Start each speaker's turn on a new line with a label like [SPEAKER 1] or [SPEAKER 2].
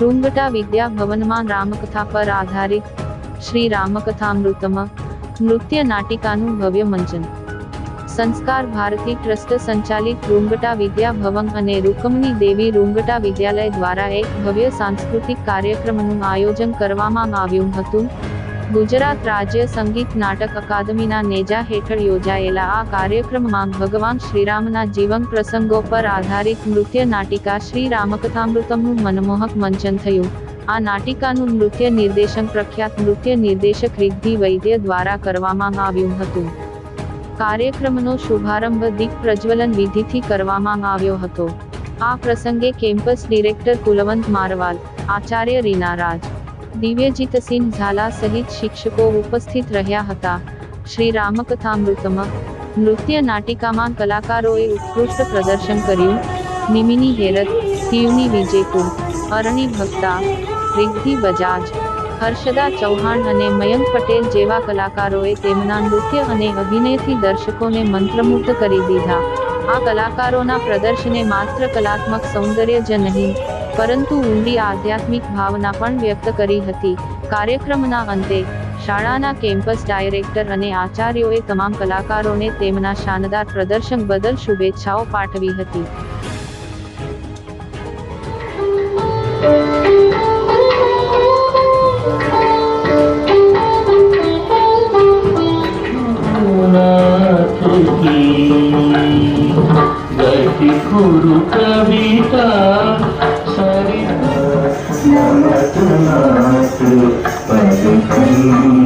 [SPEAKER 1] રૂંગટા વિદ્યા ભવનમાં રામકથા પર આધારિત શ્રી રામકથામૃતમ, નૃત્ય નાટિકાનું ભવ્ય મંચન સંસ્કાર ભારતી ટ્રસ્ટ સંચાલિત રૂંગટા વિદ્યા ભવન અને રૂકમની દેવી રૂંગટા વિદ્યાલય દ્વારા એક ભવ્ય સાંસ્કૃતિક કાર્યક્રમનું આયોજન કરવામાં આવ્યું હતું. ગુજરાત રાજ્ય સંગીત નાટક અકાદમીના નેજા હેઠળ યોજાયેલા આ કાર્યક્રમમાં ભગવાન શ્રીરામના જીવન પ્રસંગો પર આધારિત નૃત્ય નાટિકા શ્રી રામકથામૃતમનું મનમોહક મંચન થયું. આ નાટિકાનું નૃત્ય નિર્દેશન પ્રખ્યાત નૃત્ય નિર્દેશક રિદ્ધિ વૈદ્ય દ્વારા કરવામાં આવ્યું હતું. કાર્યક્રમનો શુભારંભ દીપ પ્રજ્વલન વિધિથી કરવામાં આવ્યો હતો. આ પ્રસંગે campus director Kulavut મારવાલ, Acharya Reena રાજ દિવ્યજીતસિંહ ઝાલા સહિત શિક્ષકો ઉપસ્થિત રહ્યા હતા. શ્રી રામકથામૃતમ, નૃત્ય નાટિકામાં કલાકારોએ ઉત્કૃષ્ટ પ્રદર્શન કર્યું. નિમિની હેરત ટીયુની વિજયકુલ, અરણી ભક્તા, રિદ્ધિ બજાજ, હર્ષદા ચૌહાણ અને મયંક પટેલ જેવા કલાકારોએ તેમના નૃત્ય અને અભિનયથી દર્શકોને મંત્રમુગ્ધ કરી દીધા. આ કલાકારોના પ્રદર્શને માત્ર કલાત્મક સૌંદર્ય જ નહીં પરંતુ ઊંડી આધ્યાત્મિક ભાવના પણ વ્યક્ત કરી હતી. કાર્યક્રમના અંતે, શાળાના કેમ્પસ ડાયરેક્ટર અને આચાર્યોએ તમામ કલાકારોને તેમના શાનદાર પ્રદર્શન બદલ શુભેચ્છાઓ પાઠવી હતી.
[SPEAKER 2] કવિતા Thank you.